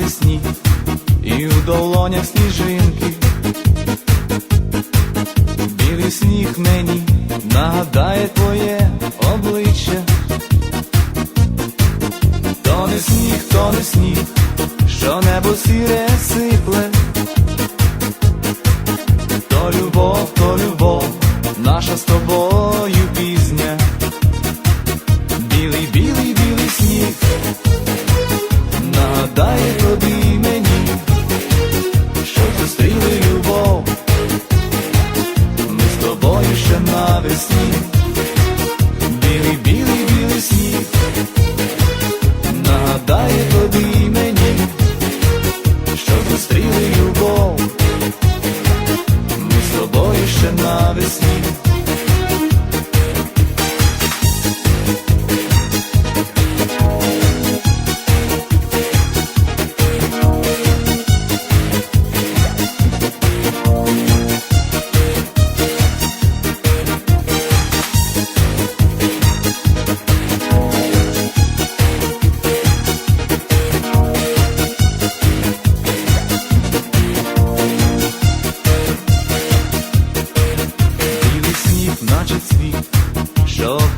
навесні, і у долонях сніжинки. Білий сніг мені нагадає твоє обличчя. То не сніг, то не сніг, що небо сіре сипле. То любов, то любов, наша з тобою пізня.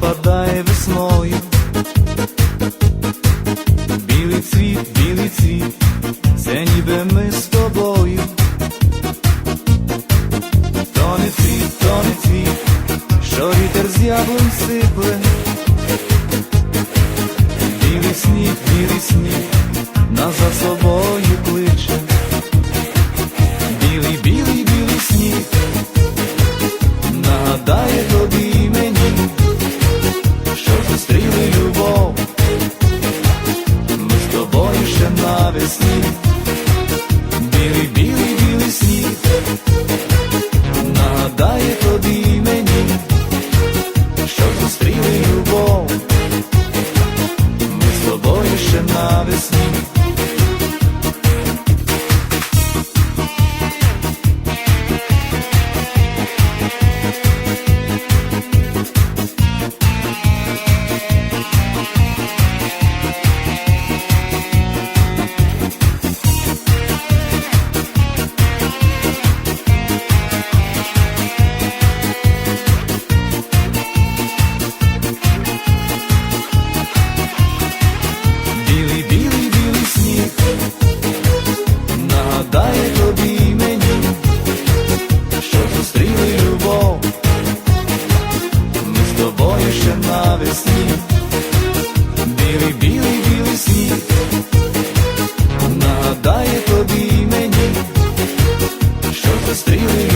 Опадає весною. Білий цвіт, білий цвіт, це ніби ми з тобою. То не цвіт, то не цвіт, що вітер з яблунь сипле. Білий сніг, білий сніг, нас за собою кличе. Зустріли весні, білий, білий, білий сніг, нагадає тобі і мені, що зустріли.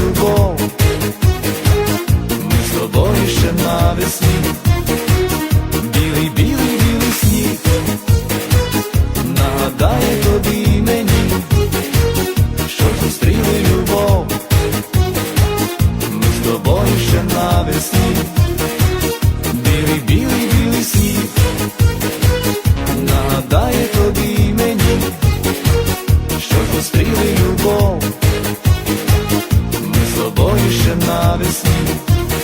suavecito